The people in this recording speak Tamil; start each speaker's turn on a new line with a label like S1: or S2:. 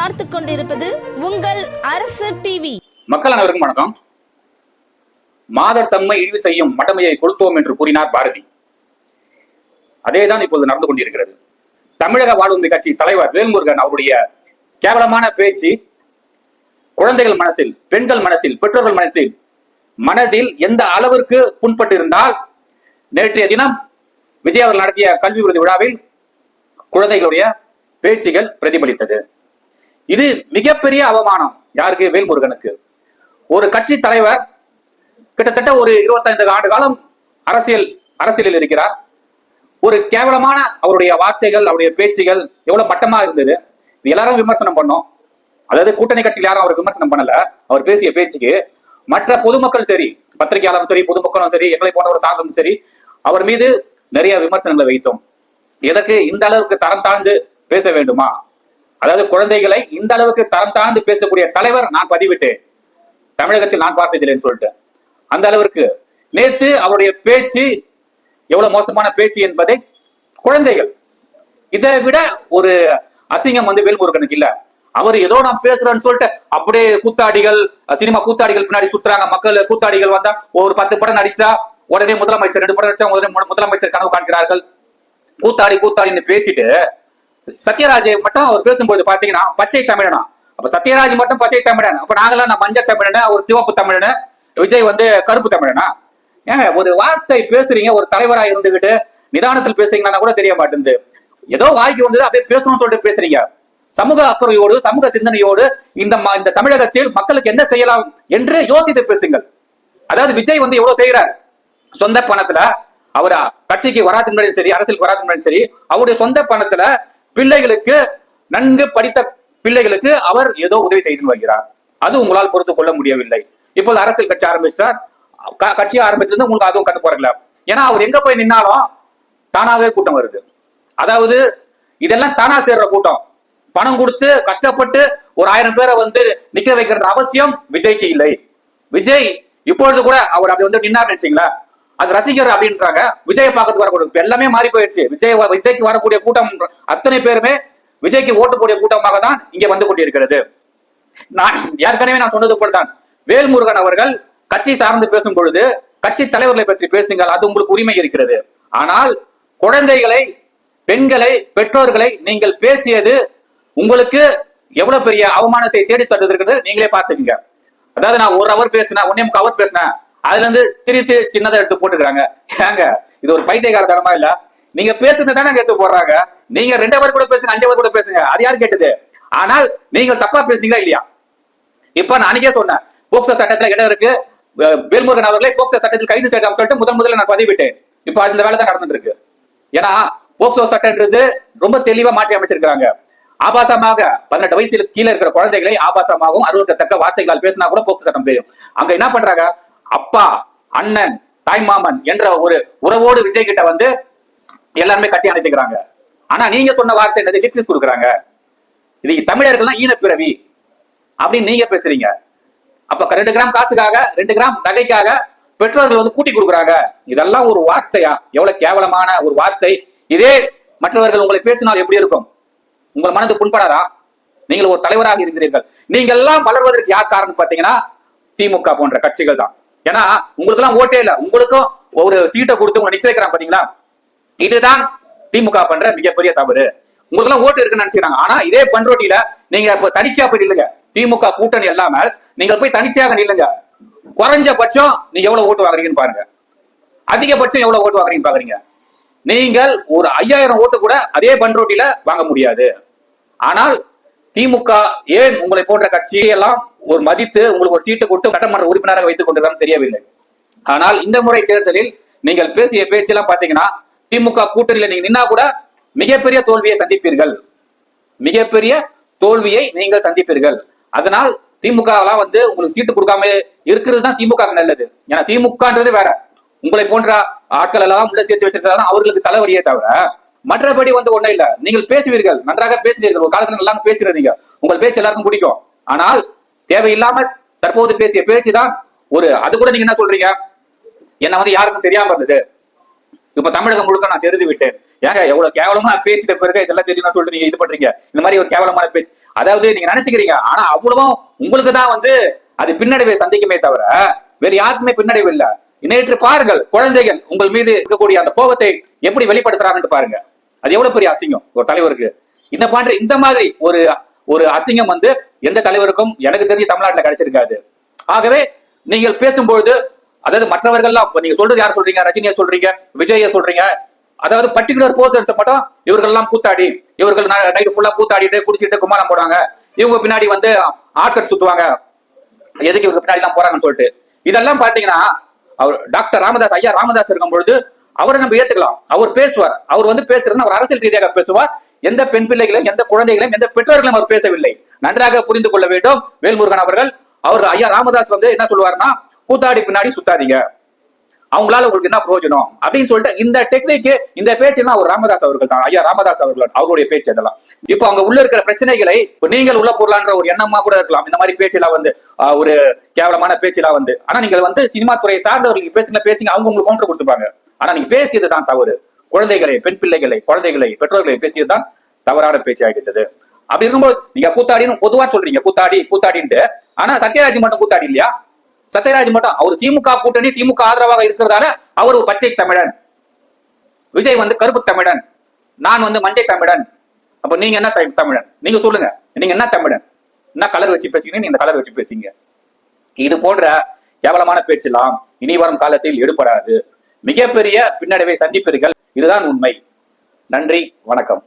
S1: பார்த்து கொண்டிருப்பது உங்கள் அரசு டிவி
S2: மக்கள் அனைவருக்கும் வணக்கம். மாதர் தம்மை இழிவு செய்யும் மடமையை கொளுத்தோம் என்று கூறினார் பாரதி. அதேதான் இப்போது நடந்து கொண்டிருக்கிறது. தமிழக வாழ்வுரிமை கட்சி தலைவர் வேல்முருகன் அவருடைய கேவலமான பேச்சு குழந்தைகள் மனசில் பெண்கள் மனசில் பெற்றோர்கள் மனசில் மனதில் எந்த அளவிற்கு புண்பட்டு இருந்தால் நேற்றைய தினம் விஜய் அவர்கள் நடத்திய கல்வி விருது விழாவில் குழந்தைகளுடைய பேச்சுகள் பிரதிபலித்தது. இது மிகப்பெரிய அவமானம் யாருக்கு? வேல்முருகனுக்கு. ஒரு கட்சி தலைவர் கிட்டத்தட்ட ஒரு இருபத்தைந்து ஆண்டு காலம் அரசியல் அரசியலில் இருக்கிறார். ஒரு கேவலமான அவருடைய வார்த்தைகள் அவருடைய பேச்சுகள் எவ்வளவு மட்டமா இருந்தது? இது எல்லாரும் விமர்சனம் பண்ணோம். அதாவது கூட்டணி கட்சியில் யாரும் அவர் விமர்சனம் பண்ணல. அவர் பேசிய பேச்சுக்கு மற்ற பொதுமக்கள் சரி பத்திரிகையாளரும் சரி பொதுமக்களும் சரி எங்களை போன்றவர் சார்ந்தும் சரி அவர் மீது நிறைய விமர்சனங்களை வைத்தோம். எதற்கு இந்த அளவுக்கு தரம் தாழ்ந்து பேச வேண்டுமா? அதாவது குழந்தைகளை இந்த அளவுக்கு தரம் தாழ்ந்து பேசக்கூடிய தலைவர் நான் பதிவிட்டேன். தமிழகத்தில் நான் பார்த்ததில்லைன்னு சொல்லிட்டு. அந்த அளவிற்கு நேத்து அவருடைய பேச்சு எவ்வளவு மோசமான பேச்சு என்பதை குழந்தைகள் இதை விட ஒரு அசிங்கம் வந்து வேல்முருகனுக்கு இல்ல. அவர் ஏதோ நான் பேசுறேன்னு சொல்லிட்டு அப்படியே கூத்தாடிகள் சினிமா கூத்தாடிகள் பின்னாடி சுத்துறாங்க. மக்கள் கூத்தாடிகள் வந்தா ஒரு பத்து படம் நடிச்சா உடனே முதலமைச்சர் ரெண்டு படம் நடிச்சா உடனே முதலமைச்சர் கனவு காண்கிறார்கள். கூத்தாடி கூத்தாடின்னு பேசிட்டு சத்யராஜை மட்டும் அவர் பேசும்போது பாத்தீங்கன்னா பச்சை தமிழனா. அப்ப சத்யராஜ் மட்டும் பச்சை தமிழன். அப்ப நாங்களாம் நான் மஞ்சள் தமிழனு ஒரு சிவப்பு தமிழனு விஜய் வந்து கருப்பு தமிழனா. ஏங்க ஒரு வார்த்தை பேசுறீங்க ஒரு தலைவரா இருந்துகிட்டு நிதானத்தில் பேசுறீங்கன்னா கூட தெரிய மாட்டேங்குது. ஏதோ வாய்க்கு வந்தது அப்படியே பேசணும்னு சொல்லிட்டு பேசுறீங்க. சமூக அக்கறையோடு சமூக சிந்தனையோடு இந்த இந்த தமிழகத்தில் மக்களுக்கு என்ன செய்யலாம் என்று யோசித்து பேசுங்கள். அதாவது விஜய் வந்து எவ்வளவு செய்யறார் சொந்த பணத்துல அவர் கட்சிக்கு வராதுக்கு முன்னாடி சரி அரசியலுக்கு வராதுக்கு முன்னாடி சரி அவருடைய சொந்த பணத்துல பிள்ளைகளுக்கு நன்கு படித்த பிள்ளைகளுக்கு அவர் ஏதோ உதவி செய்து வருகிறார். அது உங்களால் பொறுத்து கொள்ள முடியவில்லை. இப்போது அரசியல் கட்சி ஆரம்பிச்சிட்டார். கட்சி ஆரம்பிச்சிருந்து உங்களுக்கு அதுவும் கண்டு போறல ஏன்னா அவர் எங்க போய் நின்னாலும் தானாவே கூட்டம் வருது. அதாவது இதெல்லாம் தானா சேர்ற கூட்டம். பணம் கொடுத்து கஷ்டப்பட்டு ஒரு ஆயிரம் பேரை வந்து நிக்க வைக்கிற அவசியம் விஜய்க்கு இல்லை. விஜய் இப்பொழுது கூட அவர் அப்படி வந்து நின்னார் நினைச்சீங்களா அது ரசிகர் அப்படின்றாங்க. விஜயை பார்க்கறதுக்கு வரக்கூடிய இப்ப எல்லாமே மாறி போயிடுச்சு விஜய் விஜய்க்கு வரக்கூடிய கூட்டம் அத்தனை பேருமே விஜய்க்கு ஓட்டு கூட்டமாக தான் இங்கே வந்து கொண்டிருக்கிறது. நான் ஏற்கனவே நான் சொன்னது போலதான். வேல்முருகன் அவர்கள் கட்சி சார்ந்து பேசும் பொழுது கட்சி தலைவர்களை பற்றி பேசுங்கள் அது உங்களுக்கு உரிமை இருக்கிறது. ஆனால் குழந்தைகளை பெண்களை பெற்றோர்களை நீங்கள் பேசியது உங்களுக்கு எவ்வளவு பெரிய அவமானத்தை தேடி தந்துருக்கிறது நீங்களே பார்த்துக்கங்க. அதாவது நான் ஒரு அவர் பேசினேன் ஒன்னே முக்கால் அவர் பேசினேன் அதுல இருந்து திரித்து சின்னதை எடுத்து போட்டுக்கிறாங்க. ஏங்க இது ஒரு பைத்தியகாரத்தனமா இல்ல? நீங்க பேசுறது தானே எடுத்து போடுறாங்க. நீங்க ரெண்டு பேர் கூட பேசுங்க அஞ்சு பேர் கூட பேசுங்க. அது யார் கேட்டது? ஆனால் நீங்கள் தப்பா பேசுனீங்களா இல்லையா? இப்ப நான் அன்னைக்கே சொன்னேன் போக்சோ சட்டத்துல இடம் இருக்கு. வேல்முருகன் அவர்களை போக்சோ சட்டத்தில் கைது செய்யலாம் சொல்லிட்டு முதன் முதல்ல நான் பதிவிட்டேன். இப்ப அந்த வேலை தான் நடந்துட்டு இருக்கு ஏன்னா போக்சோ சட்டம்ன்றது ரொம்ப தெளிவா மாற்றி அமைச்சிருக்காங்க ஆபாசமாக பதினெட்டு வயசுல கீழே இருக்கிற குழந்தைகளை ஆபாசமாகவும் அருவத்தக்க வார்த்தைகளால் பேசினா கூட போக்சோ சட்டம் தெரியும். அங்க என்ன பண்றாங்க? அப்பா அண்ணன் தாய்மாமன் என்ற ஒரு உறவோடு விஜய் கிட்ட வந்து எல்லாருமே கட்டி அணைத்துக்கிறாங்க. ஆனா நீங்க சொன்ன வார்த்தை என்னது? டிக்ரீஸ் கொடுக்குறாங்க. இது தமிழர்கள்லாம் ஈனப்பிறவி அப்படின்னு நீங்க பேசுறீங்க. அப்ப ரெண்டு கிராம் காசுக்காக ரெண்டு கிராம் நகைக்காக பெற்றோர்கள் வந்து கூட்டி கொடுக்குறாங்க. இதெல்லாம் ஒரு வார்த்தையா? எவ்வளவு கேவலமான ஒரு வார்த்தை. இதே மற்றவர்கள் உங்களை பேசினால் எப்படி இருக்கும்? உங்கள் மனது புண்படாதா? நீங்கள் ஒரு தலைவராக இருக்கிறீர்கள். நீங்கள் எல்லாம் வளர்வதற்கு யார் காரணம் பாத்தீங்கன்னா திமுக போன்ற கட்சிகள் தான். ஏன்னா உங்களுக்கு எல்லாம் ஓட்டே இல்ல. உங்களுக்கும் ஒரு சீட்டை கொடுத்து உங்களை நிக்க வைக்கிறான் பாத்தீங்களா? இதுதான் திமுக பண்ற மிகப்பெரிய தவறு. உங்களுக்கு எல்லாம் ஓட்டு இருக்குன்னு நினைச்சுக்கிறாங்க. ஆனா இதே பண்ரோட்டியில நீங்க இப்ப தனிச்சா போய் நில்லுங்க. திமுக கூட்டணி இல்லாமல் நீங்கள் போய் தனிச்சையாக நில்லுங்க. குறைஞ்சபட்சம் நீங்க எவ்வளவு ஓட்டு வாங்குறீங்கன்னு பாருங்க. அதிகபட்சம் எவ்வளவு ஓட்டு வாங்குறீங்கன்னு பாக்குறீங்க. நீங்கள் ஒரு ஐயாயிரம் ஓட்டு கூட அதே பண்ரோட்டியில வாங்க முடியாது. ஆனால் திமுக ஏன் உங்களை போன்ற கட்சியெல்லாம் ஒரு மதித்து உங்களுக்கு ஒரு சீட்டு கொடுத்து சட்டமன்ற உறுப்பினராக வைத்துக் கொண்டிருக்கான்னு தெரியவில்லை. ஆனால் இந்த முறை தேர்தலில் நீங்கள் பேசிய பேச்செல்லாம் பாத்தீங்கன்னா திமுக கூட்டணியில நீங்க நின்னா கூட மிகப்பெரிய தோல்வியை சந்திப்பீர்கள். மிகப்பெரிய தோல்வியை நீங்கள் சந்திப்பீர்கள். அதனால் திமுகலாம் வந்து உங்களுக்கு சீட்டு கொடுக்காம இருக்கிறது தான் திமுக நல்லது. ஏன்னா திமுகன்றது வேற. உங்களை போன்ற ஆட்கள் எல்லாம் உள்ள சேர்த்து வச்சிருக்கிறதால அவர்களுக்கு தலைவலியே தவிர மற்றபடி வந்து ஒண்ணும் இல்ல. நீங்கள் பேசுவீர்கள். நன்றாக பேசுவீர்கள். ஒரு காலத்துல நல்லா பேசுறீங்க. உங்கள் பேச்சு எல்லாருக்கும் பிடிக்கும். ஆனால் தேவையில்லாம தற்போது பேசிய பேச்சு தான் ஒரு அது கூட நீங்க என்ன சொல்றீங்க? என்ன வந்து யாருக்கும் தெரியாம இருந்தது. இப்ப தமிழகம் முழுக்க நான் தெரிந்து விட்டேன். ஏங்க எவ்வளவு கேவலமா பேசிட்ட பிறகு இதெல்லாம் தெரியும் சொல்லிட்டு நீங்க இது பண்றீங்க. இந்த மாதிரி ஒரு கேவலமான பேச்சு. அதாவது நீங்க நினைச்சுக்கிறீங்க ஆனா அவ்வளவும் உங்களுக்கு தான் வந்து அது பின்னடைவை சந்திக்குமே தவிர வேற யாருக்குமே பின்னடைவு இல்ல நேற்று பாருங்கள் குழந்தைகள் உங்கள் மீது இருக்கக்கூடிய அந்த கோபத்தை எப்படி வெளிப்படுத்துறாங்கன்னு பாருங்க. அது எவ்வளவு பெரிய அசிங்கம் ஒரு தலைவருக்கு. இந்த மாதிரி இந்த மாதிரி ஒரு ஒரு அசிங்கம் வந்து எந்த தலைவருக்கும் எனக்கு தெரிஞ்சு தமிழ்நாட்டுல கிடைச்சிருக்காது. ஆகவே நீங்கள் பேசும்பொழுது அதாவது மற்றவர்கள்லாம் நீங்க சொல்றது யார் சொல்றீங்க? ரஜினியை சொல்றீங்க விஜய சொல்றீங்க அதாவது பர்டிகுலர் போர்சன்ஸ் மட்டும் இவர்கள் எல்லாம் கூத்தாடி இவர்கள் நைட்டு ஃபுல்லா கூத்தாடிட்டு குடிச்சிட்டு குமாரம் போடுவாங்க. இவங்க பின்னாடி வந்து ஆட்கள் சுத்துவாங்க. எதுக்கு இவங்க பின்னாடி எல்லாம் போறாங்கன்னு சொல்லிட்டு. இதெல்லாம் பாத்தீங்கன்னா அவர் டாக்டர் ராமதாஸ் ஐயா ராமதாஸ் இருக்கும் பொழுது அவரை நம்ம ஏத்துக்கலாம். அவர் பேசுவார். அவர் வந்து பேசுறதுன்னு அவர் அரசியல் ரீதியாக பேசுவார். எந்த பெண் பிள்ளைகளையும் எந்த குழந்தைகளையும் எந்த பெற்றோர்களும் அவர் பேசவில்லை. நன்றாக புரிந்து கொள்ள வேண்டும். வேல்முருகன் அவர்கள் அவர் ஐயா ராமதாஸ் வந்து என்ன சொல்லுவாருன்னா கூத்தாடி பின்னாடி சுத்தாதீங்க. அவங்களால உங்களுக்கு என்ன பிரயோஜனம்? அப்படின்னு சொல்லிட்டு இந்த டெக்னிக் இந்த பேச்செல்லாம் அவர் ராமதாஸ் அவர்கள் தான். ஐயா ராமதாஸ் அவர்கள் அவருடைய பேச்சு அதெல்லாம். இப்போ அங்க உள்ள இருக்கிற பிரச்சனைகளை இப்போ நீங்கள் உள்ள பொருளான்ற ஒரு எண்ணமா கூட இருக்கலாம். இந்த மாதிரி பேச்செல்லாம் வந்து ஒரு கேவலமான பேச்செல்லாம் வந்து. ஆனா நீங்கள் வந்து சினிமா துறையை சார்ந்தவர்களுக்கு பேசுங்க பேசிங்க அவங்க உங்களுக்கு கவுண்டர் கொடுத்துப்பாங்க. ஆனா நீங்க பேசியது தான் தவறு. குழந்தைகளை பெண் பிள்ளைகளை குழந்தைகளை பெற்றோர்களை பேசியது தான் தவறான பேச்சு ஆகிட்டது அப்படி இருக்கும்போது நீங்க கூத்தாடின்னு பொதுவா சொல்றீங்க கூத்தாடி கூத்தாடின்ட்டு. ஆனா சத்யராஜ் மட்டும் கூத்தாடி இல்லையா? சத்யராஜ் மட்டும் அவர் திமுக கூட்டணி திமுக ஆதரவாக இருக்கிறதால அவர் பச்சை தமிழன். விஜய் வந்து கருப்பு தமிழன். நான் வந்து மஞ்சள் தமிழன். அப்ப நீங்க என்ன தமிழன்? நீங்க சொல்லுங்க. நீங்க என்ன தமிழன்? என்ன கலர் வச்சு பேசுறீங்க? நீங்க கலர் வச்சு பேசுங்க இது போன்ற கேவலமான பேச்செல்லாம் இனி வரும் காலத்தில் எடுபடாது. மிகப்பெரிய பின்னடைவை சந்திப்பீர்கள். இதுதான் உண்மை. நன்றி வணக்கம்.